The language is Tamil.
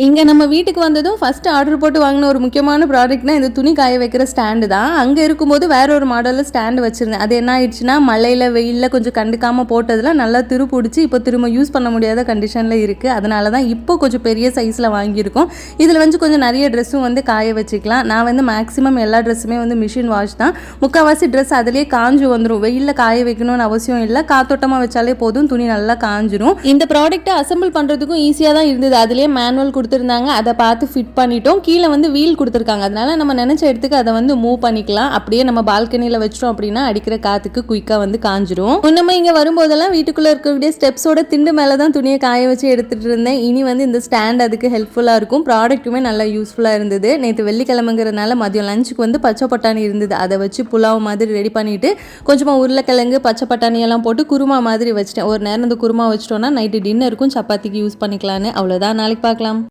இங்கே நம்ம வீட்டுக்கு வந்ததும் ஃபஸ்ட்டு ஆர்டர் போட்டு வாங்கின ஒரு முக்கியமான ப்ராடக்ட்னா இந்த துணி காய வைக்கிற ஸ்டாண்டு தான். அங்கே இருக்கும்போது வேற ஒரு மாடலில் ஸ்டாண்டு வச்சுருந்தேன். அது என்ன ஆயிடுச்சுன்னா மழையில் வெயிலில் கொஞ்சம் கண்டுக்காமல் போட்டதில் நல்லா திரு பிடிச்சி இப்போ திரும்ப யூஸ் பண்ண முடியாத கண்டிஷனில் இருக்குது அதனால தான் இப்போ கொஞ்சம் பெரிய சைஸில் வாங்கியிருக்கோம். இதில் வந்து கொஞ்சம் நிறைய ட்ரெஸ்ஸும் வந்து காய வச்சுக்கலாம். நான் வந்து மேக்ஸிமம் எல்லா ட்ரெஸ்ஸுமே வந்து மிஷின் வாஷ் தான். முக்கால்வாசி ட்ரெஸ் அதிலே காஞ்சு வந்துடும் வெயிலில் காய வைக்கணும்னு அவசியம் இல்லை. காத்தோட்டமாக வச்சாலே போதும். துணி நல்லா காஞ்சிரும். இந்த ப்ராடக்ட்டை அசம்பிள் பண்ணுறதுக்கும் ஈஸியாக தான் இருந்தது. அதிலே மேனுவல் கொடுத்துருந்தாங்க. அதை பார்த்து ஃபிட் பண்ணிட்டோம். கீழே வந்து வீல் கொடுத்துருக்காங்க. அதனால நம்ம நினச்ச இடத்துக்கு அதை வந்து மூவ் பண்ணிக்கலாம். அப்படியே நம்ம பால்கனியில் வச்சிட்டோம் அப்படின்னா அடிக்கிற காற்றுக்கு குயிக்காக வந்து காஞ்சிரும். முன்னமே இங்கே வரும்போதெல்லாம் வீட்டுக்குள்ளே இருக்கக்கூடிய ஸ்டெப்ஸோட திண்டு மேலே தான் துணியை காய வச்சு எடுத்துகிட்டு இருந்தேன். இனி வந்து இந்த ஸ்டாண்ட் அதுக்கு ஹெல்ப்ஃபுல்லாக இருக்கும். ப்ராடக்ட்டுமே நல்லா யூஸ்ஃபுல்லாக இருந்தது. நேற்று வெள்ளிக்கிழமைங்கிறதுனால மதியம் லஞ்சுக்கு வந்து பச்சை பட்டாணி இருந்தது. அதை வச்சு புலாவ் மாதிரி ரெடி பண்ணிவிட்டு கொஞ்சமாக உருளைக்கிழங்கு பச்சை பட்டாணியெல்லாம் போட்டு குருமா மாதிரி வச்சிட்டேன். ஒரு நேரம் இந்த குருமா வச்சிட்டோன்னா நைட்டு டின்னருக்கும் சப்பாத்திக்கு யூஸ் பண்ணிக்கலான்னு. அவ்வளோதான் நாளைக்கு பார்க்கலாம்.